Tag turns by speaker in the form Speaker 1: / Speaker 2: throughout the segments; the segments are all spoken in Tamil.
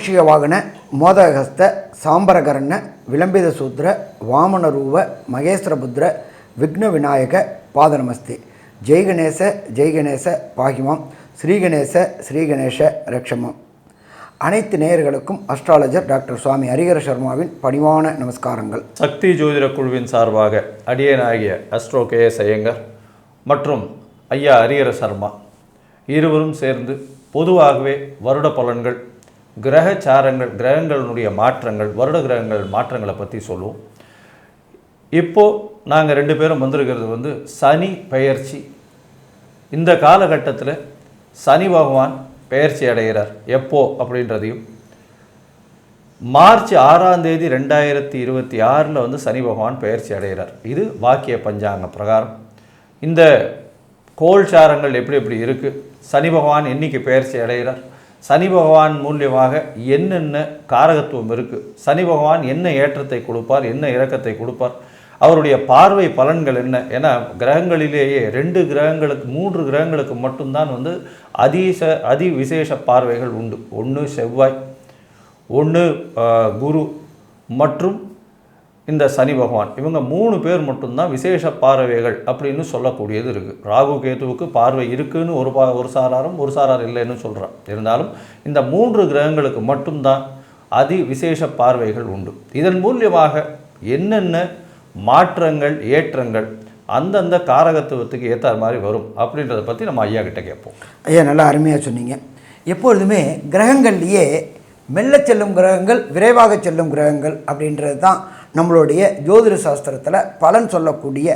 Speaker 1: மூஷிக வாகன மோதகஸ்த சாம்பரகரண விளம்பித சூத்திர வாமனரூப மகேஸ்வரபுத்திர விக்ன விநாயக பாதநமஸ்தே ஜெய்கணேச ஜெய்கணேச பாகிமாம். ஸ்ரீகணேச ஸ்ரீகணேச ரக்ஷமம். அனைத்து நேயர்களுக்கும் அஸ்ட்ராலஜர் டாக்டர் சுவாமி ஹரிகர சர்மாவின் பணிவான நமஸ்காரங்கள்.
Speaker 2: சக்தி ஜோதிட குழுவின் சார்பாக அடியனாகிய அஸ்ட்ரோ கே எஸ் ஐயங்கர் மற்றும் ஐயா ஹரிஹர சர்மா இருவரும் சேர்ந்து பொதுவாகவே வருட பலன்கள் கிரக சாரங்கள் கிரகங்களினுடைய மாற்றங்கள் வருட கிரகங்கள் மாற்றங்களை பற்றி சொல்லுவோம். இப்போது நாங்கள் ரெண்டு பேரும் வந்திருக்கிறது வந்து சனி பெயர்ச்சி. இந்த காலகட்டத்தில் சனி பகவான் பெயர்ச்சி அடைகிறார். எப்போ அப்படின்றதையும். மார்ச் ஆறாம் தேதி ரெண்டாயிரத்தி இருபத்தி ஆறில் வந்து சனி பகவான் பெயர்ச்சி அடைகிறார். இது வாக்கிய பஞ்சாங்க பிரகாரம். இந்த கோல்சாரங்கள் எப்படி எப்படி இருக்குது சனி பகவான் என்றைக்கு பெயர்ச்சி அடைகிறார்? சனி பகவான் மூலியமாக என்னென்ன காரகத்துவம் இருக்குது சனி பகவான் என்ன ஏற்றத்தை கொடுப்பார்? என்ன இறக்கத்தை கொடுப்பார்? அவருடைய பார்வை பலன்கள் என்ன? ஏன்னா கிரகங்களிலேயே ரெண்டு கிரகங்களுக்கு மூன்று கிரகங்களுக்கு மட்டும்தான் வந்து அதிச அதி விசேஷ பார்வைகள் உண்டு. ஒன்று செவ்வாய் ஒன்று குரு மற்றும் இந்த சனி பகவான். இவங்க மூணு பேர் மட்டும்தான் விசேஷ பார்வைகள் அப்படின்னு சொல்லக்கூடியது இருக்குது ராகு கேதுவுக்கு பார்வை இருக்குன்னு ஒரு பா ஒரு சாராரும் ஒரு சாரார் இல்லைன்னு சொல்கிறான் இருந்தாலும் இந்த மூன்று கிரகங்களுக்கு மட்டும்தான் அதி விசேஷ பார்வைகள் உண்டு. இதன் மூலியமாக என்னென்ன மாற்றங்கள் ஏற்றங்கள் அந்தந்த காரகத்துவத்துக்கு ஏற்ற மாதிரி வரும் அப்படின்றத பற்றி நம்ம ஐயா கிட்ட கேட்போம்.
Speaker 1: ஐயா நல்லா அருமையாக சொன்னீங்க. எப்பொழுதுமே கிரகங்கள்லேயே மெல்ல செல்லும் கிரகங்கள் விரைவாக செல்லும் கிரகங்கள் அப்படின்றது தான் நம்மளுடைய ஜோதிட சாஸ்திரத்தில் பலன் சொல்லக்கூடிய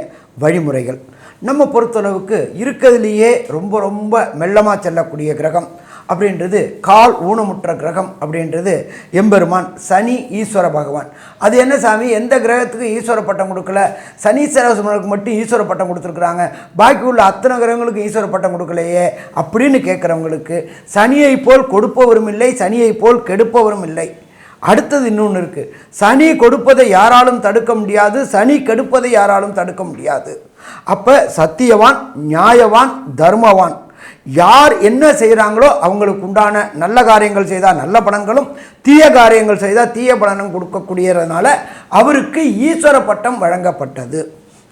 Speaker 1: வழிமுறைகள். நம்ம பொறுத்தளவுக்கு இருக்கிறதுலேயே ரொம்ப ரொம்ப மெல்லமாக செல்லக்கூடிய கிரகம் அப்படின்றது கால் ஊனமுற்ற கிரகம் அப்படின்றது எம்பெருமான் சனி ஈஸ்வர பகவான். அது என்ன சாமி? எந்த கிரகத்துக்கு ஈஸ்வர பட்டம் கொடுக்கல? சனீஸ்வரசுமனுக்கு மட்டும் ஈஸ்வர பட்டம் கொடுத்துருக்குறாங்க. பாக்கி உள்ள அத்தனை கிரகங்களுக்கு ஈஸ்வர பட்டம் கொடுக்கலையே அப்படின்னு கேட்குறவங்களுக்கு சனியை போல் கொடுப்பவரும் இல்லை சனியை போல் கெடுப்பவரும் இல்லை. அடுத்தது இன்னொன்று இருக்குது சனி கொடுப்பதை யாராலும் தடுக்க முடியாது சனி கெடுப்பதை யாராலும் தடுக்க முடியாது. அப்போ சத்தியவான் நியாயவான் தர்மவான். யார் என்ன செய்கிறாங்களோ அவங்களுக்கு உண்டான நல்ல காரியங்கள் செய்தால் நல்ல பலன்களும் தீய காரியங்கள் செய்தால் தீய பலனும் கொடுக்கக்கூடியதுனால அவருக்கு ஈஸ்வர பட்டம் வழங்கப்பட்டது.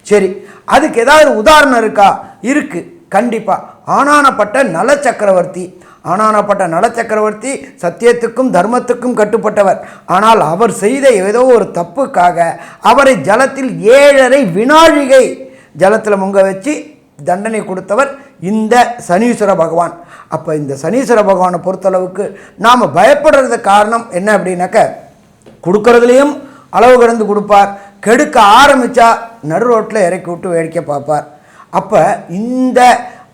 Speaker 1: சரி அதுக்கு ஏதாவது உதாரணம் இருக்கா? இருக்குது கண்டிப்பாக ஆனானப்பட்ட நல சக்கரவர்த்தி ஆனானப்பட்ட நல சக்கரவர்த்தி சத்தியத்துக்கும் தர்மத்துக்கும் கட்டுப்பட்டவர். ஆனால் அவர் செய்த ஏதோ ஒரு தப்புக்காக அவரை ஜலத்தில் ஏழரை வினாழிகை ஜலத்தில் முங்க வச்சு தண்டனை கொடுத்தவர் இந்த சனீஸ்வர பகவான். அப்போ இந்த சனீஸ்வர பகவானை பொறுத்தளவுக்கு நாம் பயப்படுறது காரணம் என்ன அப்படின்னாக்க கொடுக்கறதுலேயும் அளவு கடந்து கொடுப்பார். கெடுக்க ஆரம்பித்தா நடு ரோட்டில் இறக்கி விட்டு வேடிக்கை பார்ப்பார். அப்போ இந்த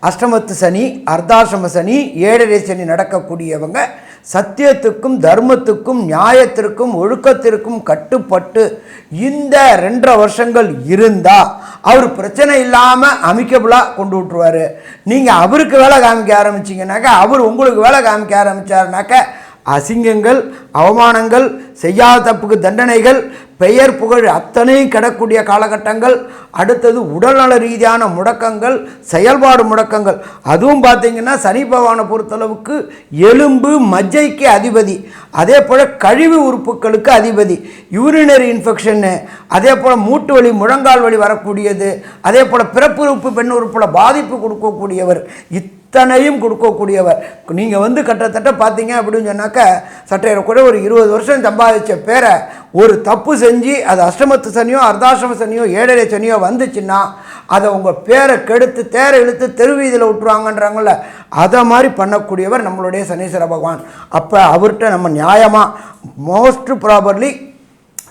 Speaker 1: அஷ்டமத்து சனி அர்த்தாசிரம சனி ஏழரை சனி நடக்கக்கூடியவங்க சத்தியத்துக்கும் தர்மத்துக்கும் நியாயத்திற்கும் ஒழுக்கத்திற்கும் கட்டுப்பட்டு இந்த ரெண்டரை வருஷங்கள் இருந்தால் அவர் பிரச்சனை இல்லாமல் அமிக்கபுளாக கொண்டு விட்ருவார் நீங்கள் அவருக்கு வேலை காமிக்க ஆரம்பிச்சிங்கனாக்கா அவர் உங்களுக்கு வேலை காமிக்க ஆரம்பித்தாருனாக்கா அசிங்கங்கள் அவமானங்கள் செய்யாத தப்புக்கு தண்டனைகள் பெயர் புகழ் அத்தனையும் கிடக்கூடிய காலகட்டங்கள் அடுத்தது உடல்நல ரீதியான முடக்கங்கள் செயல்பாடு முடக்கங்கள். அதுவும் பார்த்திங்கன்னா சனி பகவானை பொறுத்தளவுக்கு எலும்பு மஜ்ஜைக்கு அதிபதி. அதே போல் கழிவு உறுப்புகளுக்கு அதிபதி. யூரினரி இன்ஃபெக்ஷன்னு அதே போல் மூட்டு வலி முழங்கால் வலி வரக்கூடியது. அதே போல் பிறப்பு உறுப்பு பெண் உறுப்பில் பாதிப்பு கொடுக்கக்கூடியவர். இத் இத்தனையும் கொடுக்கக்கூடியவர். நீங்கள் வந்து கிட்டத்தட்ட பார்த்தீங்க அப்படின்னு சொன்னாக்க சட்டையரை கூட ஒரு இருபது வருஷம் சம்பாதிச்ச பேரை ஒரு தப்பு செஞ்சு அது அஷ்டமத்து சனியோ அர்த்தாசிரம சனியோ ஏழரை சனியோ வந்துச்சுன்னா அதை உங்கள் பேரை கெடுத்து தேரை இழுத்து தெருவீதியில் விட்டுருவாங்கன்றாங்கள அதை மாதிரி பண்ணக்கூடியவர் நம்மளுடைய சனீஸ்வர பகவான். அப்போ அவர்கிட்ட நம்ம நியாயமாக மோஸ்ட் ப்ராபர்லி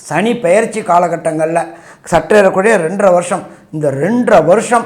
Speaker 1: சனி பெயர்ச்சி காலகட்டங்களில் சற்றேறக்கூடிய ரெண்டரை வருஷம். இந்த ரெண்டரை வருஷம்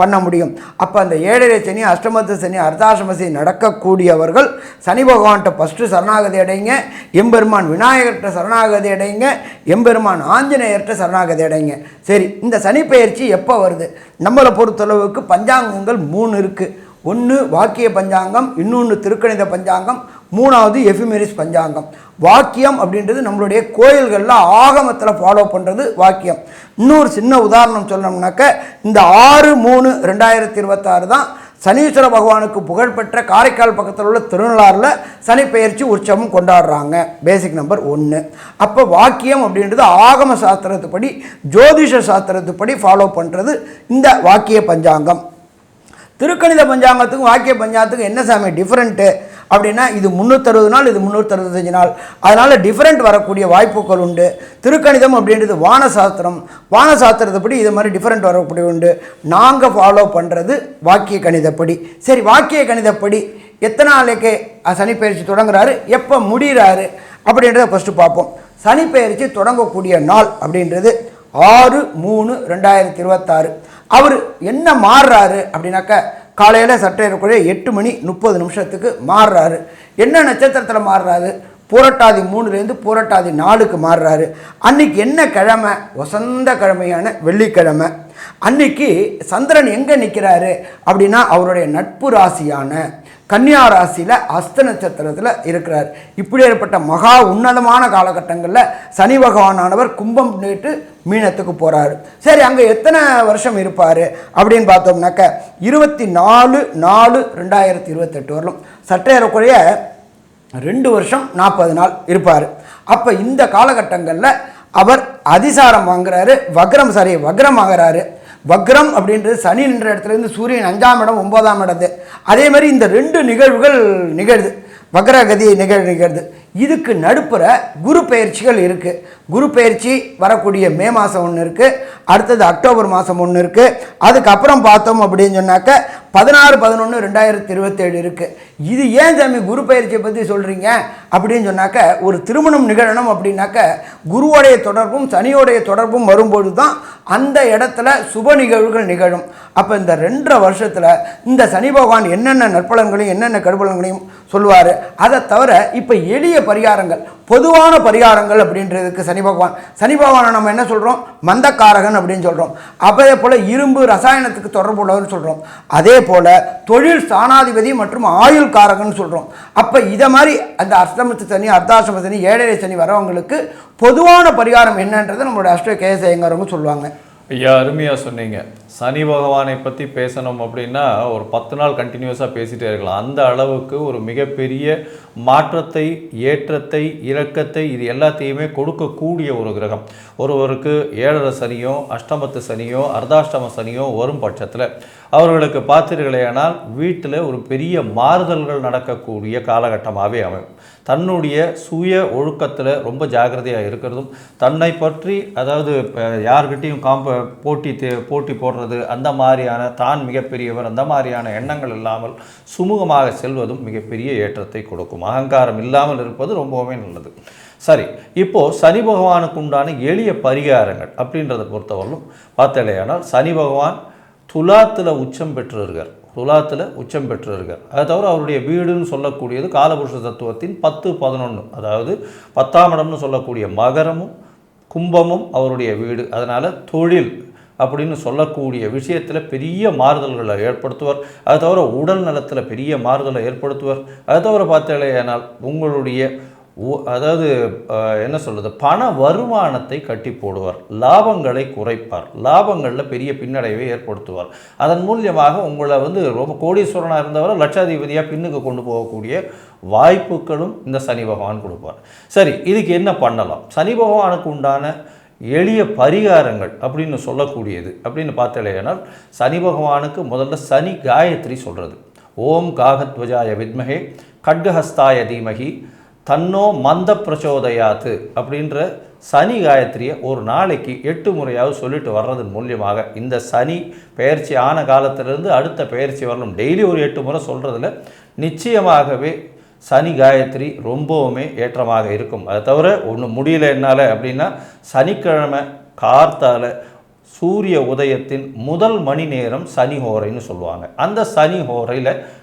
Speaker 1: பண்ண முடியும். அப்போ அந்த ஏழரை சனி அஷ்டமத்து சனி அர்த்தாசிரம சனி நடக்கக்கூடியவர்கள் சனி பகவான்கிட்ட ஃபஸ்ட்டு சரணாகதி அடைங்க. எம்பெருமான் விநாயகர்கிட்ட சரணாகதி அடைங்க. எம்பெருமான் ஆஞ்சநேயர்கிட்ட சரணாகதி அடைங்க. சரி இந்த சனி பயிற்சி எப்போ வருது? நம்மளை பொறுத்தளவுக்கு பஞ்சாங்கங்கள் மூணு இருக்குது ஒன்று வாக்கிய பஞ்சாங்கம் இன்னொன்று திருக்கணித பஞ்சாங்கம் மூணாவது எஃபிமெரிஸ் பஞ்சாங்கம். வாக்கியம் அப்படின்றது நம்மளுடைய கோயில்களில் ஆகமத்தில் ஃபாலோ பண்ணுறது வாக்கியம். இன்னொரு சின்ன உதாரணம் சொல்லணும்னாக்க இந்த ஆறு மூணு ரெண்டாயிரத்தி இருபத்தாறு தான் சனீஸ்வர பகவானுக்கு புகழ்பெற்ற காரைக்கால் பக்கத்தில் உள்ள திருநள்ளாறில் சனி பெயர்ச்சி உற்சவம் கொண்டாடுறாங்க. பேசிக் நம்பர் ஒன்று அப்போ வாக்கியம் அப்படின்றது ஆகம சாஸ்திரத்துப்படி ஜோதிஷ சாஸ்திரத்துப்படி ஃபாலோ பண்ணுறது இந்த வாக்கிய பஞ்சாங்கம். திருக்கணித பஞ்சாங்கத்துக்கும் வாக்கிய பஞ்சாங்கத்துக்கும் என்ன சாமி டிஃப்ரெண்ட்டு அப்படின்னா இது முந்நூற்றறுபது நாள் இது முந்நூற்றறுபத்தஞ்சு நாள். அதனால் டிஃப்ரெண்ட் வரக்கூடிய வாய்ப்புகள் உண்டு. திருக்கணிதம் அப்படின்றது வானசாஸ்திரம். வானசாஸ்திரத்தைப்படி இது மாதிரி டிஃப்ரெண்ட் வரக்கூடிய உண்டு. நாங்கள் ஃபாலோ பண்ணுறது வாக்கிய கணிதப்படி. சரி வாக்கிய கணிதப்படி எத்தனை நாளைக்கு சனிப்பயிற்சி தொடங்குறாரு? எப்போ முடிகிறாரு அப்படின்றத ஃபஸ்ட்டு பார்ப்போம். சனிப்பெயர்ச்சி தொடங்கக்கூடிய நாள் அப்படின்றது ஆறு மூணு ரெண்டாயிரத்தி இருபத்தாறு. அவர் என்ன மாறுறாரு அப்படின்னாக்க காலையில் சட்டையறக்குள்ளே எட்டு மணி முப்பது நிமிஷத்துக்கு மாறுறாரு. என்ன நட்சத்திரத்தில் மாறுறாரு? பூரட்டாதி மூணுலேருந்து பூரட்டாதி நாலுக்கு மாறுறாரு. அன்னைக்கு என்ன கிழமை? வசந்த கிழமையான வெள்ளிக்கிழமை. அன்னைக்கு சந்திரன் எங்கே நிற்கிறாரு அப்படின்னா அவருடைய நட்பு ராசியான கன்னியா ராசியில் அஸ்த நட்சத்திரத்தில் இருக்கிறார். இப்படி ஏற்பட்ட மகா உன்னதமான காலகட்டங்களில் சனி பகவானானவர் கும்பம் நேற்று மீனத்துக்கு போகிறாரு சரி அங்கே எத்தனை வருஷம் இருப்பார் அப்படின்னு பார்த்தோம்னாக்க இருபத்தி நாலு நாலு ரெண்டாயிரத்தி இருபத்தெட்டு வரலும் சற்றேறக்குறைய ரெண்டு வருஷம் நாற்பது நாள் இருப்பார். அப்போ இந்த காலகட்டங்களில் அவர் அதிசாரம் வாங்குறாரு வக்ரம் சாரி வக்ரம் ஆகிறாரு வக்ரம் அப்படின்றது சனி நின்ற இடத்துல இருந்து சூரியன் அஞ்சாம் இடம் ஒன்பதாம் இடத்து. அதே மாதிரி இந்த ரெண்டு நிகழ்வுகள் நிகழுது. வக்ரகதி நிகழ் நிகழ்து. இதுக்கு நடுப்புற குரு பயிற்சிகள் இருக்குது குரு பயிற்சி வரக்கூடிய மே மாதம் ஒன்று இருக்குது அடுத்தது அக்டோபர் மாதம் ஒன்று இருக்குது அதுக்கப்புறம் பார்த்தோம் அப்படின்னு சொன்னாக்க பதினாறு பதினொன்று ரெண்டாயிரத்தி இருபத்தேழு இருக்குது இது ஏன் சாமி குரு பயிற்சியை பற்றி சொல்கிறீங்க அப்படின்னு சொன்னாக்க ஒரு திருமணம் நிகழணும் அப்படின்னாக்க குருவோடைய தொடர்பும் சனியோடைய தொடர்பும் வரும்பொழுது தான் அந்த இடத்துல சுப நிகழ்வுகள் நிகழும். அப்போ இந்த ரெண்டரை வருஷத்தில் இந்த சனி பகவான் என்னென்ன நற்பலன்களையும் என்னென்ன கடுபலன்களையும் சொல்லுவார்? அதை தவிர இப்போ எளிய பரிகாரங்கள் பொதுவான பரிகாரங்கள் அப்படின்றதுக்கு சனி பகவான் சனி பகவானை நம்ம என்ன சொல்கிறோம் மந்தக்காரகன் அப்படின்னு சொல்கிறோம் அதே போல் இரும்பு ரசாயனத்துக்கு தொடர்புள்ளவர்னு சொல்கிறோம் அதே போல் தொழில் ஸ்தானாதிபதி மற்றும் ஆயுள் காரகன் சொல்கிறோம் அப்போ இதை மாதிரி அந்த அஷ்டமத்து சனி அர்த்தாசிரம சனி ஏழரை சனி வரவங்களுக்கு பொதுவான பரிகாரம் என்னன்றதை நம்மளோட அஷ்ட கேசயங்கிறவங்க சொல்லுவாங்க.
Speaker 2: ஐயா அருமையாக சொன்னீங்க. சனி பகவானை பற்றி பேசணும் அப்படின்னா ஒரு பத்து நாள் கண்டினியூஸாக பேசிகிட்டே இருக்கலாம். அந்த அளவுக்கு ஒரு மிகப்பெரிய மாற்றத்தை ஏற்றத்தை இறக்கத்தை இது எல்லாத்தையுமே கொடுக்கக்கூடிய ஒரு கிரகம். ஒருவருக்கு ஏழரை சனியோ அஷ்டமத்து சனியோ அர்த்தாஷ்டம சனியோ வரும் பட்சத்தில் அவர்களுக்கு பார்த்தீர்களேயானால் வீட்டில் ஒரு பெரிய மாறுதல்கள் நடக்கக்கூடிய காலகட்டமாகவே அமையும். தன்னுடைய சுய ஒழுக்கத்தில் ரொம்ப ஜாக்கிரதையாக இருக்கிறதும் தன்னை பற்றி அதாவது யார்கிட்டையும் காம்ப போட்டி தே- போட்டி போடுறது அந்த மாதிரியான தான் மிகப்பெரியவர் அந்த மாதிரியான எண்ணங்கள் இல்லாமல் சுமூகமாக செல்வதும் மிகப்பெரிய ஏற்றத்தை கொடுக்கும். அகங்காரம் இல்லாமல் இருப்பது ரொம்பவுமே நல்லது. சரி இப்போது சனி பகவானுக்கு உண்டான எளிய பரிகாரங்கள் அப்படின்றத பொறுத்தவரையிலும் பார்த்தலையானால் சனி பகவான் துலாத்தில் உச்சம் பெற்றிருக்கார் துலாத்தில் உச்சம் பெற்றிருக்கார் அதை தவிர அவருடைய வீடுன்னு சொல்லக்கூடியது காலபுருஷ தத்துவத்தின் பத்து பதினொன்று அதாவது பத்தாம் இடம்னு சொல்லக்கூடிய மகரமும் கும்பமும் அவருடைய வீடு. அதனால் தொழில் அப்படின்னு சொல்லக்கூடிய விஷயத்தில் பெரிய மாறுதல்களை ஏற்படுத்துவார். அது தவிர உடல் நலத்தில் பெரிய மாறுதலை ஏற்படுத்துவார். அது தவிர பார்த்தேனால் உங்களுடைய அதாவது என்ன சொல்கிறது பண வருமானத்தை கட்டி போடுவார். லாபங்களை குறைப்பார். லாபங்களில் பெரிய பின்னடைவை ஏற்படுத்துவார். அதன் மூலியமாக உங்களை வந்து ரொம்ப கோடீஸ்வரனாக இருந்தவரை லட்சாதிபதியாக பின்னுக்கு கொண்டு போகக்கூடிய வாய்ப்புகளும் இந்த சனி பகவான் கொடுப்பார். சரி இதுக்கு என்ன பண்ணலாம்? சனி பகவானுக்கு உண்டான எளிய பரிகாரங்கள் அப்படின்னு சொல்லக்கூடியது. அப்படின்னு பார்த்தலையானால் சனி பகவானுக்கு முதல்ல சனி காயத்ரி சொல்கிறது ஓம் காகத்வஜாய வித்மகே கட்கஹஸ்தாய தீமகி தன்னோ மந்த பிரச்சோதயாத்து அப்படின்ற சனி காயத்ரியை ஒரு நாளைக்கு எட்டு முறையாவது சொல்லிட்டு வர்றதன் மூலியமாக இந்த சனி பயிற்சி ஆன காலத்திலிருந்து அடுத்த பயிற்சி வரணும். டெய்லி ஒரு எட்டு முறை சொல்கிறதுல நிச்சயமாகவே சனி காயத்ரி ரொம்பவுமே ஏற்றமாக இருக்கும். அதை தவிர ஒன்று முடியல என்னால் அப்படின்னா சனிக்கிழமை கார்த்தால் சூரிய உதயத்தின் முதல் மணி நேரம் சனி ஹோரைன்னு சொல்லுவாங்க. அந்த சனி ஹோரையில்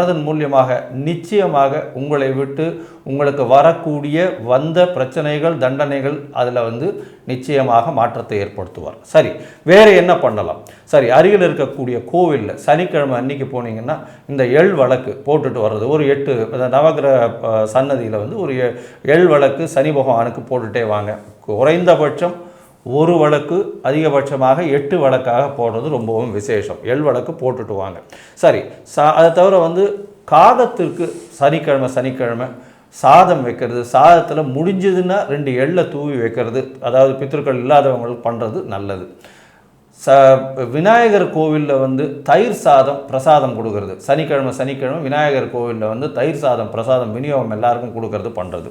Speaker 2: பண்ணுறதன் மூலியமாக நிச்சயமாக உங்களை விட்டு உங்களுக்கு வரக்கூடிய வந்த பிரச்சனைகள் தண்டனைகள் அதில் வந்து நிச்சயமாக மாற்றத்தை ஏற்படுத்துவார். சரி வேறு என்ன பண்ணலாம்? சரி அருகில் இருக்கக்கூடிய கோவிலில் சனிக்கிழமை அன்னைக்கு போனீங்கன்னா இந்த எள் வழக்கு போட்டுட்டு வர்றது. ஒரு எட்டு நவகிரக சன்னதியில் வந்து ஒரு எ- எள் வழக்கு சனி பகவானுக்கு போட்டுட்டே வாங்க. குறைந்தபட்சம் ஒரு வழக்கு அதிகபட்சமாக எட்டு வழக்காக போடுறது ரொம்பவும் விசேஷம். எள் வழக்கு போட்டுட்டு வாங்க. சரி சா அதை தவிர வந்து காகத்திற்கு சனிக்கிழமை சனிக்கிழமை சாதம் வைக்கிறது சாதத்தில் முடிஞ்சதுன்னா ரெண்டு எள்ளை தூவி வைக்கிறது அதாவது பித்திருக்கள் இல்லாதவங்களுக்கு பண்ணுறது நல்லது. ச விநாயகர் கோவிலில் வந்து தயிர் சாதம் பிரசாதம் கொடுக்கறது. சனிக்கிழமை சனிக்கிழமை விநாயகர் கோவிலில் வந்து தயிர் சாதம் பிரசாதம் விநியோகம் எல்லாருக்கும் கொடுக்கறது பண்ணுறது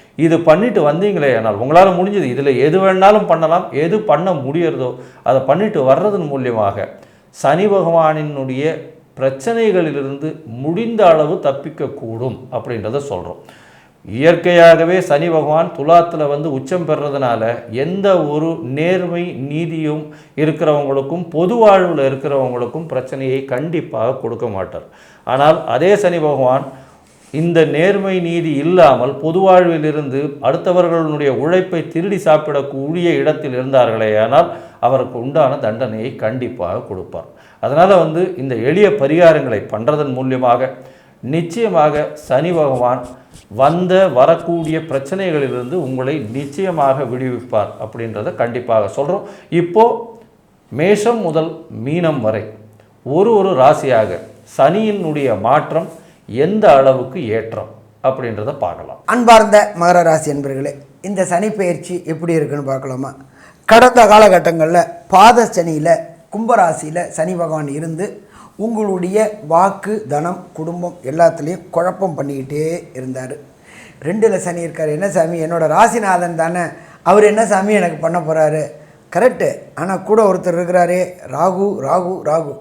Speaker 2: இது பண்ணிட்டு வந்தீங்களே ஆனால் உங்களால் முடிஞ்சது. இதில் எது வேணாலும் பண்ணலாம். எது பண்ண முடியறதோ அதை பண்ணிட்டு வர்றதன் மூலியமாக சனி பகவானினுடைய பிரச்சனைகளிலிருந்து முடிந்த அளவு தப்பிக்கக்கூடும் அப்படின்றத சொல்கிறோம் இயற்கையாகவே சனி பகவான் துலாத்தில் வந்து உச்சம் பெறதுனால எந்த ஒரு நேர்மை நீதியும் இருக்கிறவங்களுக்கும் பொது வாழ்வில் இருக்கிறவங்களுக்கும் பிரச்சனையை கண்டிப்பாக கொடுக்க மாட்டார். ஆனால் அதே சனி பகவான் இந்த நேர்மை நீதி இல்லாமல் பொதுவாழ்வில் இருந்து அடுத்தவர்களுடைய உழைப்பை திருடி சாப்பிடக்கூடிய இடத்தில் இருந்தார்களே ஆனால் அவருக்கு உண்டான தண்டனையை கண்டிப்பாக கொடுப்பார். அதனால் வந்து இந்த எளிய பரிகாரங்களை பண்ணுறதன் மூலியமாக நிச்சயமாக சனி பகவான் வந்த வரக்கூடிய பிரச்சனைகளிலிருந்து உங்களை நிச்சயமாக விடுவிப்பார் அப்படின்றத கண்டிப்பாக சொல்கிறோம் இப்போது மேஷம் முதல் மீனம் வரை ஒரு ஒரு ராசியாக சனியினுடைய மாற்றம் எந்த அளவுக்கு ஏற்றம் அப்படின்றத பார்க்கலாம்.
Speaker 1: அன்பார்ந்த மகர ராசி என்பர்களே இந்த சனி பயிற்சி எப்படி இருக்குன்னு பார்க்கலாமா? கடந்த காலகட்டங்களில் பாத சனியில் கும்பராசியில் சனி பகவான் இருந்து உங்களுடைய வாக்கு தனம் குடும்பம் எல்லாத்துலேயும் குழப்பம் பண்ணிக்கிட்டே இருந்தார். ரெண்டில் சனி இருக்கார். என்ன சாமி? என்னோடய ராசிநாதன் தானே. அவர் என்ன சாமி எனக்கு பண்ண போகிறாரு கரெக்டு ஆனால் கூட ஒருத்தர் இருக்கிறாரே. ராகு ராகு ராகு.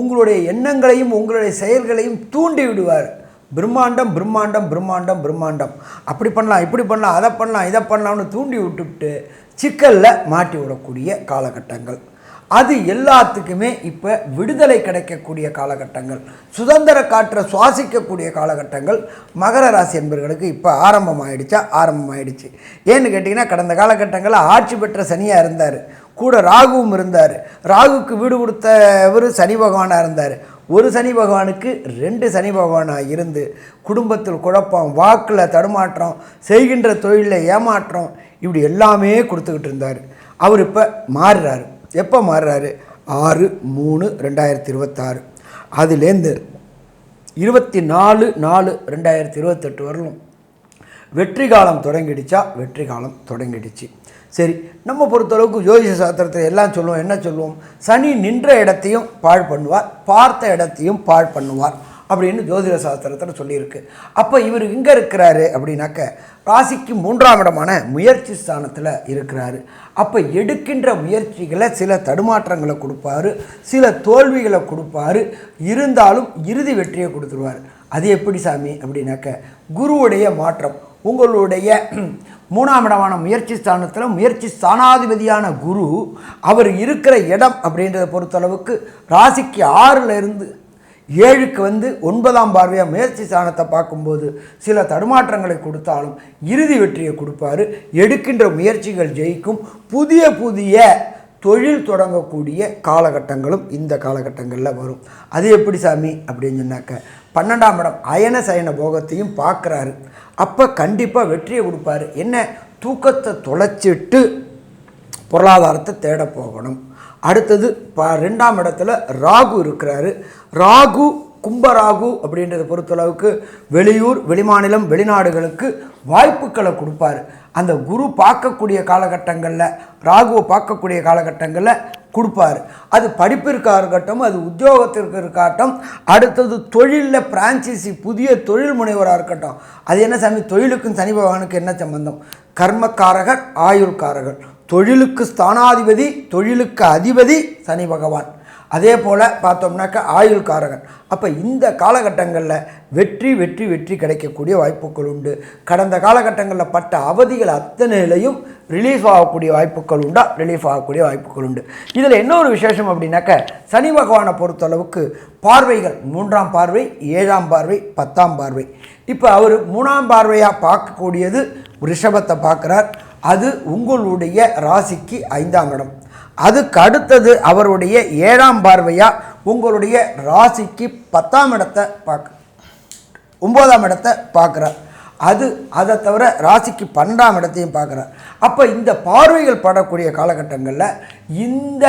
Speaker 1: உங்களுடைய எண்ணங்களையும் உங்களுடைய செயல்களையும் தூண்டி விடுவார். பிரம்மாண்டம் பிரம்மாண்டம் பிரம்மாண்டம் பிரம்மாண்டம். அப்படி பண்ணலாம் இப்படி பண்ணலாம் அதை பண்ணலாம் இதை பண்ணலாம்னு தூண்டி விட்டுவிட்டு சிக்கலில் மாட்டி விடக்கூடிய காலகட்டங்கள். அது எல்லாத்துக்குமே இப்போ விடுதலை கிடைக்கக்கூடிய காலகட்டங்கள். சுதந்திர காற்றை சுவாசிக்கக்கூடிய காலகட்டங்கள். மகர ராசி என்பவர்களுக்கு இப்போ ஆரம்பமாயிடுச்சா? ஆரம்பமாயிடுச்சு. ஏன்னு கேட்டிங்கன்னா கடந்த காலகட்டங்களில் ஆட்சி பெற்ற சனியாக இருந்தார். கூட ராகுவும் இருந்தார். ராகுக்கு வீடு கொடுத்தவர் சனி பகவானாக இருந்தார். ஒரு சனி பகவானுக்கு ரெண்டு சனி பகவானாக இருந்து குடும்பத்தில் குழப்பம் வாக்கில் தடுமாற்றம் செய்கின்ற தொழிலில் ஏமாற்றம் இப்படி எல்லாமே கொடுத்துக்கிட்டு இருந்தார். அவர் இப்போ மாறுறாரு. எப்போ மாறுறாரு? ஆறு மூணு ரெண்டாயிரத்தி இருபத்தாறு. அதுலேருந்து இருபத்தி நாலு நாலு ரெண்டாயிரத்தி இருபத்தெட்டு வரலும் வெற்றி காலம் தொடங்கிடுச்சா? வெற்றி காலம் தொடங்கிடுச்சு. சரி நம்ம பொறுத்தளவுக்கு ஜோதிஷ சாஸ்திரத்தில் எல்லாம் சொல்லுவோம் என்ன சொல்லுவோம்? சனி நின்ற இடத்தையும் பாழ் பண்ணுவார் பார்த்த இடத்தையும் பாழ் பண்ணுவார் அப்படின்னு ஜோதிட சாஸ்திரத்தில் சொல்லியிருக்கு. அப்போ இவர் எங்கே இருக்கிறாரு அப்படின்னாக்க ராசிக்கு மூன்றாம் இடமான முயற்சி ஸ்தானத்தில் இருக்கிறாரு. அப்போ எடுக்கின்ற முயற்சிகளை சில தடுமாற்றங்களை கொடுப்பாரு சில தோல்விகளை கொடுப்பாரு இருந்தாலும் இறுதி வெற்றியை கொடுத்துருவார். அது எப்படி சாமி? அப்படின்னாக்க குருவுடைய மாற்றம் உங்களுடைய மூணாம் இடமான முயற்சி ஸ்தானத்தில் முயற்சி ஸ்தானாதிபதியான குரு அவர் இருக்கிற இடம் அப்படின்றத பொறுத்தளவுக்கு ராசிக்கு ஆறில் இருந்து ஏழுக்கு வந்து ஒன்பதாம் பார்வையாக முயற்சி ஸ்தானத்தை பார்க்கும்போது சில தடுமாற்றங்களை கொடுத்தாலும் இறுதி வெற்றியை கொடுப்பாரு. எடுக்கின்ற முயற்சிகள் ஜெயிக்கும். புதிய புதிய தொழில் தொடங்கக்கூடிய காலகட்டங்களும் இந்த காலகட்டங்களில் வரும். அது எப்படி சாமி? அப்படின்னு சொன்னாக்க பன்னெண்டாம் இடம் அயன சயன போகத்தையும் பார்க்குறாரு. அப்போ கண்டிப்பாக வெற்றியை கொடுப்பாரு. என்ன? தூக்கத்தை தொலைச்சிட்டு பொருளாதாரத்தை தேட போகணும். அடுத்தது ப ரெண்டாம் இடத்துல ராகு இருக்கிறாரு. ராகு கும்பராகு அப்படின்றத பொறுத்தளவுக்கு வெளியூர் வெளிமாநிலம் வெளிநாடுகளுக்கு வாய்ப்புகளை கொடுப்பார். அந்த குரு பார்க்கக்கூடிய காலகட்டங்களில் ராகுவை பார்க்கக்கூடிய காலகட்டங்களில் கொடுப்பாரு. அது படிப்பிற்காக இருக்கட்டும் அது உத்தியோகத்திற்கு இருக்கட்டும் அடுத்தது தொழிலில் பிரான்ச்சைசி புதிய தொழில் முனைவராக இருக்கட்டும். அது என்ன சாமி? தொழிலுக்கும் சனி பகவானுக்கு என்ன சம்பந்தம்? கர்மக்காரகர் ஆயுள்காரகர். தொழிலுக்கு ஸ்தானாதிபதி தொழிலுக்கு அதிபதி சனி பகவான். அதே போல் பார்த்தோம்னாக்கா ஆயுள்காரகன். அப்போ இந்த காலகட்டங்களில் வெற்றி வெற்றி வெற்றி கிடைக்கக்கூடிய வாய்ப்புகள் உண்டு. கடந்த காலகட்டங்களில் பட்ட அவதிகள் அத்தனையிலையும் ரிலீஃப் ஆகக்கூடிய வாய்ப்புகள் உண்டா? ரிலீஃப் ஆகக்கூடிய வாய்ப்புகள் உண்டு. இதில் என்ன ஒரு விசேஷம் அப்படின்னாக்க சனி பகவானை பொறுத்தளவுக்கு பார்வைகள் மூன்றாம் பார்வை ஏழாம் பார்வை பத்தாம் பார்வை. இப்போ அவர் மூணாம் பார்வையாக பார்க்கக்கூடியது ரிஷபத்தை பார்க்குறார். அது உங்களுடைய ராசிக்கு ஐந்தாம் இடம். அதுக்கு அடுத்தது அவருடைய ஏழாம் பார்வையாக உங்களுடைய ராசிக்கு பத்தாம் இடத்தை பார்க்க ஒம்போதாம் இடத்தை பார்க்குறார். அது அதை தவிர ராசிக்கு பன்னெண்டாம் இடத்தையும் பார்க்குறார். அப்போ இந்த பார்வைகள் படக்கூடிய காலகட்டங்களில் இந்த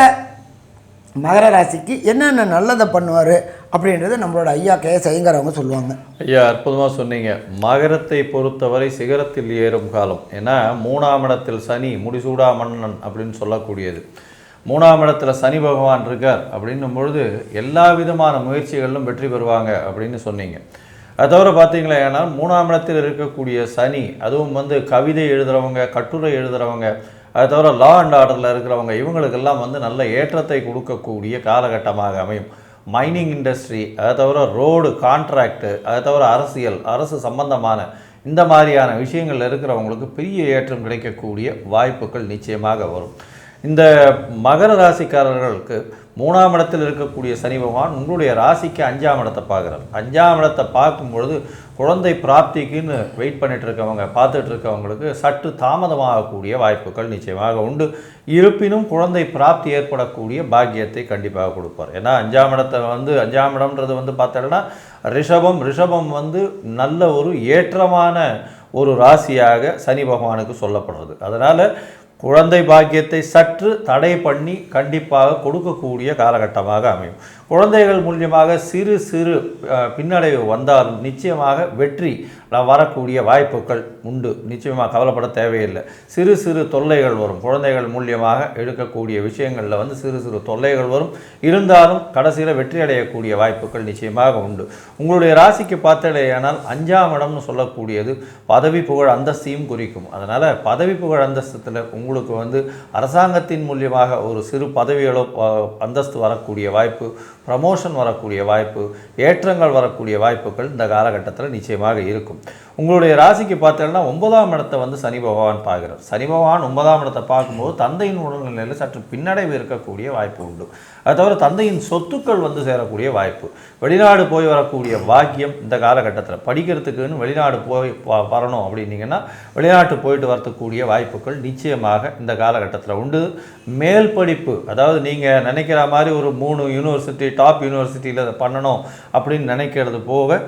Speaker 1: மகர ராசிக்கு என்னென்ன நல்லதை பண்ணுவார் அப்படின்றது நம்மளோட ஐயா கே அவங்க சொல்லுவாங்க.
Speaker 2: ஐயா அற்புதமாக சொன்னீங்க. மகரத்தை பொறுத்தவரை சிகரத்தில் ஏறும் காலம். ஏன்னா மூணாம் இடத்தில் சனி முடிசூடா மன்னன் அப்படின்னு சொல்லக்கூடியது. மூணாம் இடத்துல சனி பகவான் இருக்கார் அப்படின்னும் பொழுது எல்லா விதமான முயற்சிகளிலும் வெற்றி பெறுவாங்க அப்படின்னு சொன்னீங்க. அது தவிர பார்த்தீங்களா ஏன்னா மூணாம் இடத்தில் இருக்கக்கூடிய சனி அதுவும் வந்து கவிதை எழுதுகிறவங்க கட்டுரை எழுதுகிறவங்க அது தவிர லா அண்ட் ஆர்டரில் இருக்கிறவங்க இவங்களுக்கெல்லாம் வந்து நல்ல ஏற்றத்தை கொடுக்கக்கூடிய காலகட்டமாக அமையும். மைனிங் இண்டஸ்ட்ரி அதை தவிர ரோடு கான்ட்ராக்டு அதை தவிர அரசியல் அரசு சம்பந்தமான இந்த மாதிரியான விஷயங்கள் இருக்கிறவங்களுக்கு பெரிய ஏற்றம் கிடைக்கக்கூடிய வாய்ப்புகள் நிச்சயமாக வரும். இந்த மகர ராசிக்காரர்களுக்கு மூணாம் இடத்தில் இருக்கக்கூடிய சனி பகவான் உங்களுடைய ராசிக்கு அஞ்சாம் இடத்தை பார்க்குறார். அஞ்சாம் இடத்தை பார்க்கும் பொழுது குழந்தை பிராப்திக்குன்னு வெயிட் பண்ணிட்டு இருக்கவங்க பார்த்துட்டு இருக்கவங்களுக்கு சற்று தாமதமாகக்கூடிய வாய்ப்புகள் நிச்சயமாக உண்டு. இருப்பினும் குழந்தை பிராப்தி ஏற்படக்கூடிய பாக்கியத்தை கண்டிப்பாக கொடுப்பார். ஏன்னா அஞ்சாம் இடத்தை வந்து அஞ்சாம் இடம்ன்றது வந்து பார்த்தோன்னா ரிஷபம் ரிஷபம் வந்து நல்ல ஒரு ஏற்றமான ஒரு ராசியாக சனி பகவானுக்கு சொல்லப்படுறது. அதனால் குழந்தை பாக்கியத்தை சற்று தடை பண்ணி கண்டிப்பாக கொடுக்கக்கூடிய காலகட்டமாக அமையும். குழந்தைகள் மூலியமாக சிறு சிறு பின்னடைவு வந்தாலும் நிச்சயமாக வெற்றி வரக்கூடிய வாய்ப்புகள் உண்டு. நிச்சயமாக கவலைப்பட தேவையில்லை. சிறு சிறு தொல்லைகள் வரும். குழந்தைகள் மூலியமாக எடுக்கக்கூடிய விஷயங்களில் வந்து சிறு சிறு தொல்லைகள் வரும். இருந்தாலும் கடைசியில் வெற்றி அடையக்கூடிய வாய்ப்புகள் நிச்சயமாக உண்டு. உங்களுடைய ராசிக்கு பார்த்தடையானால் அஞ்சாம் இடம்னு சொல்லக்கூடியது பதவி புகழ் அந்தஸ்தையும் குறிக்கும். அதனால் பதவி புகழ் அந்தஸ்தத்தில் உங்களுக்கு வந்து அரசாங்கத்தின் மூலியமாக ஒரு சிறு பதவிகளோ அந்தஸ்து வரக்கூடிய வாய்ப்பு ப்ரமோஷன் வரக்கூடிய வாய்ப்பு ஏற்றங்கள் வரக்கூடிய வாய்ப்புகள் இந்த காலகட்டத்தில் நிச்சயமாக இருக்கும். உங்களுடைய ராசிக்கு பார்த்தீங்கன்னா ஒன்பதாம் இடத்தை வந்து சனி பகவான் பார்க்கிறார். சனி பகவான் ஒன்பதாம் இடத்தை பார்க்கும்போது தந்தையின் உடல்நிலையில் சற்று பின்னடைவு இருக்கக்கூடிய வாய்ப்பு உண்டு. அது தவிர தந்தையின் சொத்துக்கள் வந்து சேரக்கூடிய வாய்ப்பு. வெளிநாடு போய் வரக்கூடிய பாக்கியம் இந்த காலகட்டத்தில். படிக்கிறதுக்குன்னு வெளிநாடு போய் வரணும் அப்படின்னீங்கன்னா வெளிநாட்டு போயிட்டு வரத்துக்கூடிய வாய்ப்புகள் நிச்சயமாக இந்த காலகட்டத்தில் உண்டு. மேல் படிப்பு அதாவது நீங்கள் நினைக்கிற மாதிரி ஒரு மூணு யூனிவர்சிட்டி டாப் யூனிவர்சிட்டியில் பண்ணணும் அப்படின்னு நினைக்கிறது போக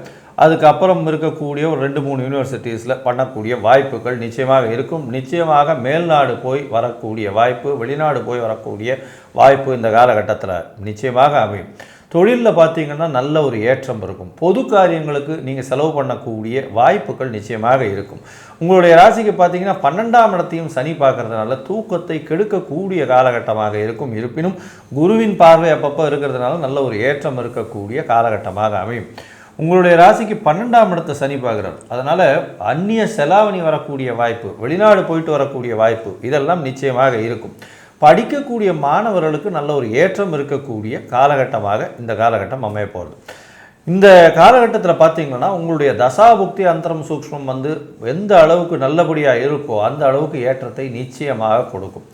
Speaker 2: அதுக்கப்புறம் இருக்கக்கூடிய ஒரு ரெண்டு மூணு யூனிவர்சிட்டிஸில் பண்ணக்கூடிய வாய்ப்புகள் நிச்சயமாக இருக்கும். நிச்சயமாக மேல்நாடு போய் வரக்கூடிய வாய்ப்பு வெளிநாடு போய் வரக்கூடிய வாய்ப்பு இந்த காலகட்டத்தில் நிச்சயமாக அமையும். தொழிலில் பார்த்தீங்கன்னா நல்ல ஒரு ஏற்றம் இருக்கும். பொது காரியங்களுக்கு நீங்கள் செலவு பண்ணக்கூடிய வாய்ப்புகள் நிச்சயமாக இருக்கும். உங்களுடைய ராசிக்கு பார்த்தீங்கன்னா பன்னெண்டாம் இடத்தையும் சனி பார்க்கறதுனால தூக்கத்தை கெடுக்கக்கூடிய காலகட்டமாக இருக்கும். இருப்பினும் குருவின் பார்வை அப்பப்போ இருக்கிறதுனால நல்ல ஒரு ஏற்றம் இருக்கக்கூடிய காலகட்டமாக அமையும். உங்களுடைய ராசிக்கு பன்னெண்டாம் இடத்தை சனி பார்க்குறார். அதனால் அந்நிய செலாவணி வரக்கூடிய வாய்ப்பு வெளிநாடு போயிட்டு வரக்கூடிய வாய்ப்பு இதெல்லாம் நிச்சயமாக இருக்கும். படிக்கக்கூடிய மாணவர்களுக்கு நல்ல ஒரு ஏற்றம் இருக்கக்கூடிய காலகட்டமாக இந்த காலகட்டம் அமைய போகிறது இந்த காலகட்டத்தில் பார்த்தீங்கன்னா உங்களுடைய தசாபுக்தி அந்தரம் சூக்ஷ்மம் வந்து எந்த அளவுக்கு நல்லபடியாக இருக்கோ அந்த அளவுக்கு ஏற்றத்தை நிச்சயமாக கொடுக்கும்.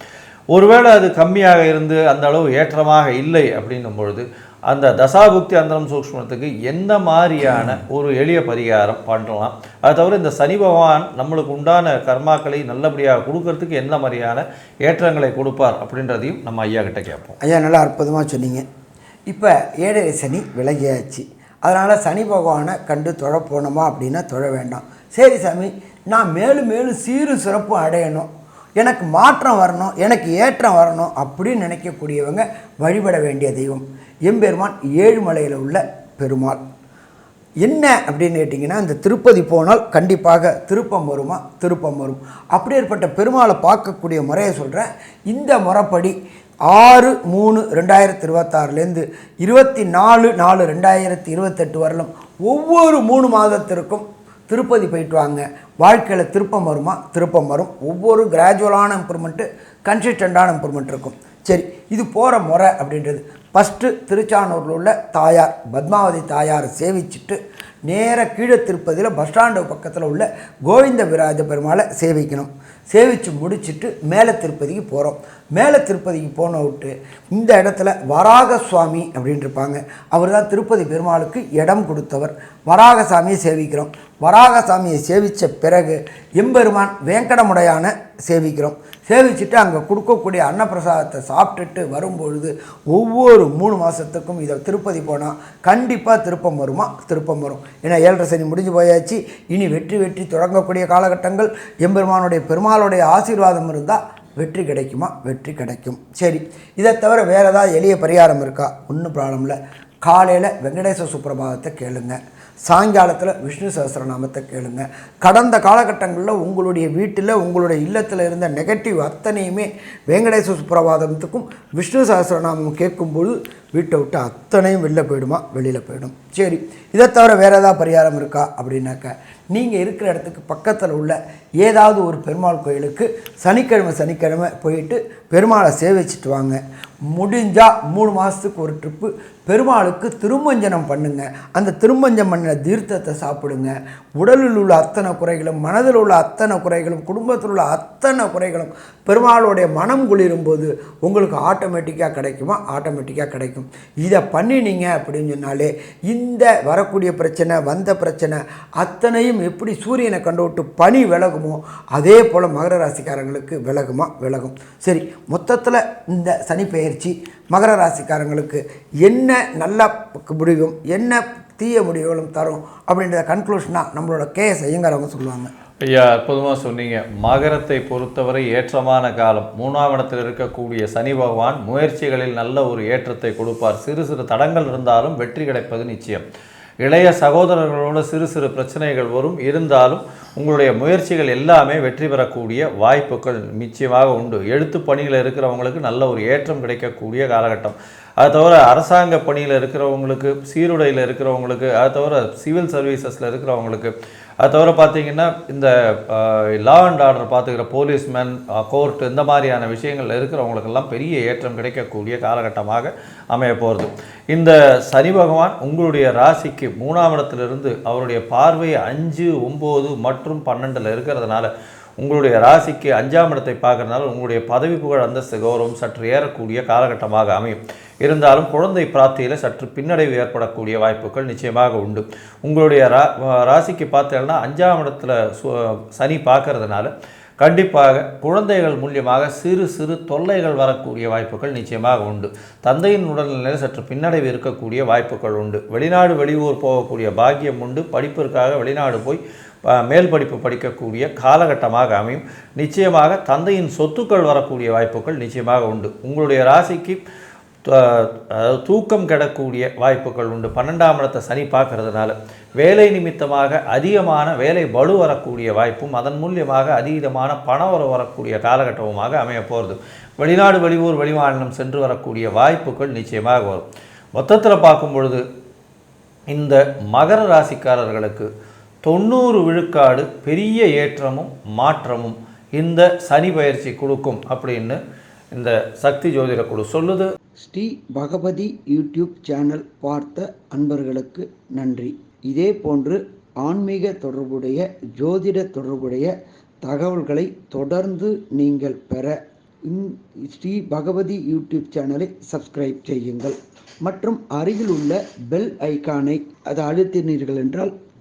Speaker 2: ஒருவேளை அது கம்மியாக இருந்து அந்த அளவு ஏற்றமாக இல்லை அப்படின்னும் பொழுது அந்த தசாபுக்தி அந்தரம் சூக்மத்துக்கு எந்த மாதிரியான ஒரு எளிய பரிகாரம் பண்ணலாம்? அது தவிர இந்த சனி பகவான் நம்மளுக்கு உண்டான கர்மாக்களை நல்லபடியாக கொடுக்கறதுக்கு எந்த மாதிரியான ஏற்றங்களை கொடுப்பார் அப்படின்றதையும் நம்ம ஐயா கிட்ட கேட்போம்.
Speaker 1: ஐயா நல்லா அற்புதமாக சொன்னீங்க. இப்போ ஏழரை சனி விலகியாச்சு. அதனால் சனி பகவானை கண்டு தொழ போனோமா அப்படின்னா தொழ வேண்டாம். சரி சாமி நான் மேலும் மேலும் சீரும் சிறப்பும் அடையணும். எனக்கு மாற்றம் வரணும் எனக்கு ஏற்றம் வரணும் அப்படின்னு நினைக்கக்கூடியவங்க வழிபட வேண்டிய தெய்வம். எம்பெருமான் ஏழுமலையில் உள்ள பெருமாள். என்ன அப்படின்னு கேட்டிங்கன்னா இந்த திருப்பதி போனால் கண்டிப்பாக திருப்பம் வருமா? திருப்பம் வரும். அப்படியேற்பட்ட பெருமாளை பார்க்கக்கூடிய முறையை சொல்கிறேன் இந்த முறைப்படி ஆறு மூணு ரெண்டாயிரத்தி இருபத்தாறுலேருந்து இருபத்தி நாலு நாலு ரெண்டாயிரத்தி இருபத்தெட்டு வரலும் ஒவ்வொரு மூணு மாதத்திற்கும் திருப்பதி போயிட்டு வாங்க. வாழ்க்கையில் திருப்பம் வருமா? திருப்பம் வரும். ஒவ்வொரு கிராஜுவலான இம்ப்ரூவ்மெண்ட்டு கன்சிஸ்டண்ட்டான இம்ப்ரூவ்மெண்ட் இருக்கும். சரி இது போகிற முறை அப்படின்றது. ஃபஸ்ட்டு திருச்சானூரில் உள்ள தாயார் பத்மாவதி தாயார் சேவிச்சுட்டு நேராக கீழே திருப்பதியில் பஸ் ஸ்டாண்டு பக்கத்தில் உள்ள கோவிந்த விராஜ பெருமாளை சேவிக்கணும். சேவித்து முடிச்சிட்டு மேலே திருப்பதிக்கு போகிறோம் மேலே திருப்பதிக்கு போன விட்டு இந்த இடத்துல வராக சுவாமி அப்படின்னு இருப்பாங்க அவர் தான் திருப்பதி பெருமாளுக்கு இடம் கொடுத்தவர். வராக சாமியை சேவிக்கிறோம். வராக சாமியை சேவித்த பிறகு எம்பெருமான் வேங்கடமுடையான சேவிக்கிறோம். சேவிச்சுட்டு அங்கே கொடுக்கக்கூடிய அன்னப்பிரசாதத்தை சாப்பிட்டுட்டு வரும்பொழுது ஒவ்வொரு மூணு மாதத்துக்கும் இதை திருப்பதி போனால் கண்டிப்பாக திருப்பம் வருமா? திருப்பம் வரும். ஏன்னா ஏழரை சனி முடிஞ்சு போயாச்சு. இனி வெற்றி வெற்றி தொடங்கக்கூடிய காலகட்டங்கள். எம்பெருமானுடைய பெருமாளுடைய ஆசீர்வாதம் இருந்தால் வெற்றி கிடைக்குமா? வெற்றி கிடைக்கும். சரி இதை தவிர வேறு ஏதாவது எளிய பரிகாரம் இருக்கா? ஒன்றும் ப்ராப்ளம் இல்லை. காலையில் வெங்கடேச சுப்பிரபாதத்தை கேளுங்க. சாயங்காலத்தில் விஷ்ணு சஹஸ்ரநாமத்தை கேளுங்க. கடந்த காலகட்டங்களில் உங்களுடைய வீட்டில் உங்களுடைய இல்லத்தில் இருந்த நெகட்டிவ் அத்தனையுமே வெங்கடேச சுப்பிரபாதத்துக்கும் விஷ்ணு சஹஸ்ரநாமம் கேட்கும்போது வீட்டை விட்டு அத்தனையும் வெளில போயிடுமா? வெளியில் போயிடும். சரி இதை தவிர வேறு ஏதாவது பரிகாரம் இருக்கா? அப்படின்னாக்க நீங்கள் இருக்கிற இடத்துக்கு பக்கத்தில் உள்ள ஏதாவது ஒரு பெருமாள் கோயிலுக்கு சனிக்கிழமை சனிக்கிழமை போயிட்டு பெருமாளை சேவிச்சிட்டு வாங்க. முடிஞ்சால் மூணு மாதத்துக்கு ஒரு ட்ரிப்பு பெருமாளுக்கு திருமஞ்சனம் பண்ணுங்கள் அந்த திருமஞ்சம் பண்ணின தீர்த்தத்தை சாப்பிடுங்க. உடலில் உள்ள அத்தனை குறைகளும் மனதில் உள்ள அத்தனை குறைகளும் குடும்பத்தில் உள்ள அத்தனை குறைகளும் பெருமாளுடைய மனம் குளிரும்போது உங்களுக்கு ஆட்டோமேட்டிக்காக கிடைக்குமா? ஆட்டோமேட்டிக்காக கிடைக்கும்? இதை பண்ணினீங்க அப்படின்னு சொன்னாலே இந்த வரக்கூடிய பிரச்சனை வந்த பிரச்சனை அத்தனையும் எப்படி சூரியனை கண்டுவிட்டு பனி விலகுமோ அதே போல் மகர ராசிக்காரங்களுக்கு விலகுமா? விலகும். சரி மொத்தத்தில் இந்த சனி பெயர்ச்சி மகர ராசிக்காரங்களுக்கு என்ன நல்ல முடிவும் என்ன தீய முடிவுகளும் தரும் அப்படின்றத கன்க்ளூஷனாக நம்மளோட கேஎஸ் ஐயங்காரவங்க சொல்லுவாங்க.
Speaker 2: ஐயா அற்புதமாக சொன்னீங்க. மகரத்தை பொறுத்தவரை ஏற்றமான காலம். மூணாம் இடத்தில் இருக்கக்கூடிய சனி பகவான் முயற்சிகளில் நல்ல ஒரு ஏற்றத்தை கொடுப்பார். சிறு சிறு தடங்கள் இருந்தாலும் வெற்றி கிடைப்பது நிச்சயம். இளைய சகோதரர்களோட சிறு சிறு பிரச்சனைகள் வரும். இருந்தாலும் உங்களுடைய முயற்சிகள் எல்லாமே வெற்றி பெறக்கூடிய வாய்ப்புகள் நிச்சயமாக உண்டு. எழுத்து பணியில் இருக்கிறவங்களுக்கு நல்ல ஒரு ஏற்றம் கிடைக்கக்கூடிய காலகட்டம். அது தவிர அரசாங்க பணியில் இருக்கிறவங்களுக்கு சீருடையில் இருக்கிறவங்களுக்கு அது தவிர சிவில் சர்வீசஸில் இருக்கிறவங்களுக்கு அது தவிர பார்த்தீங்கன்னா இந்த லா அண்ட் ஆர்டர் பார்த்துக்கிற போலீஸ்மேன் கோர்ட் இந்த மாதிரியான விஷயங்கள் இருக்கிறவங்களுக்கெல்லாம் பெரிய ஏற்றம் கிடைக்கக்கூடிய காலகட்டமாக அமைய போகிறது இந்த சனி பகவான் உங்களுடைய ராசிக்கு மூணாம் இடத்திலிருந்து அவருடைய பார்வை அஞ்சு ஒம்பது மற்றும் பன்னெண்டில் இருக்கிறதுனால உங்களுடைய ராசிக்கு அஞ்சாம் இடத்தை பார்க்கறதுனால உங்களுடைய பதவி புகழ் அந்தஸ்து கௌரவம் சற்று ஏறக்கூடிய காலகட்டமாக அமையும். இருந்தாலும் குழந்தை பிராப்தியில் சற்று பின்னடைவு ஏற்படக்கூடிய வாய்ப்புகள் நிச்சயமாக உண்டு. உங்களுடைய ரா ராசிக்கு பார்த்தீங்கன்னா அஞ்சாம் இடத்துல சு- சனி பார்க்கறதுனால கண்டிப்பாக குழந்தைகள் மூலியமாக சிறு சிறு தொல்லைகள் வரக்கூடிய வாய்ப்புகள் நிச்சயமாக உண்டு. தந்தையின் உடல்நிலையில் சற்று பின்னடைவு இருக்கக்கூடிய வாய்ப்புகள் உண்டு. வெளிநாடு வெளியூர் போகக்கூடிய பாக்கியம் உண்டு. படிப்பிற்காக வெளிநாடு போய் மேல் படிப்பு படிக்கக்கூடிய காலகட்டமாக அமையும். நிச்சயமாக தந்தையின் சொத்துக்கள் வரக்கூடிய வாய்ப்புகள் நிச்சயமாக உண்டு. உங்களுடைய ராசிக்கு த- அதாவது தூக்கம் கெடக்கூடிய வாய்ப்புகள் உண்டு. பன்னெண்டாம் இடத்தை சனி பார்க்கறதுனால வேலை நிமித்தமாக அதிகமான வேலை வலு வரக்கூடிய வாய்ப்பும் அதன் மூலியமாக அதீதமான பணம் வர வரக்கூடிய காலகட்டமுமாக அமைய போகிறது வெளிநாடு வெளியூர் வெளிமாநிலம் சென்று வரக்கூடிய வாய்ப்புகள் நிச்சயமாக வரும். மொத்தத்தில் பார்க்கும் பொழுது இந்த மகர ராசிக்காரர்களுக்கு தொண்ணூறு விழுக்காடு பெரிய ஏற்றமும் மாற்றமும் இந்த சனி பயிற்சி கொடுக்கும் அப்படின்னு இந்த சக்தி ஜோதிட குழு சொல்லுது.
Speaker 1: ஸ்ரீ பகவதி யூடியூப் சேனல் பார்த்த அன்பர்களுக்கு நன்றி. இதே போன்று ஆன்மீக தொடர்புடைய ஜோதிட தொடர்புடைய தகவல்களை தொடர்ந்து நீங்கள் பெற ஸ்ரீ பகவதி யூடியூப் சேனலை சப்ஸ்கிரைப் செய்யுங்கள். மற்றும் அருகில் உள்ள பெல் ஐகானை அதை அழுத்தினீர்கள் என்றால்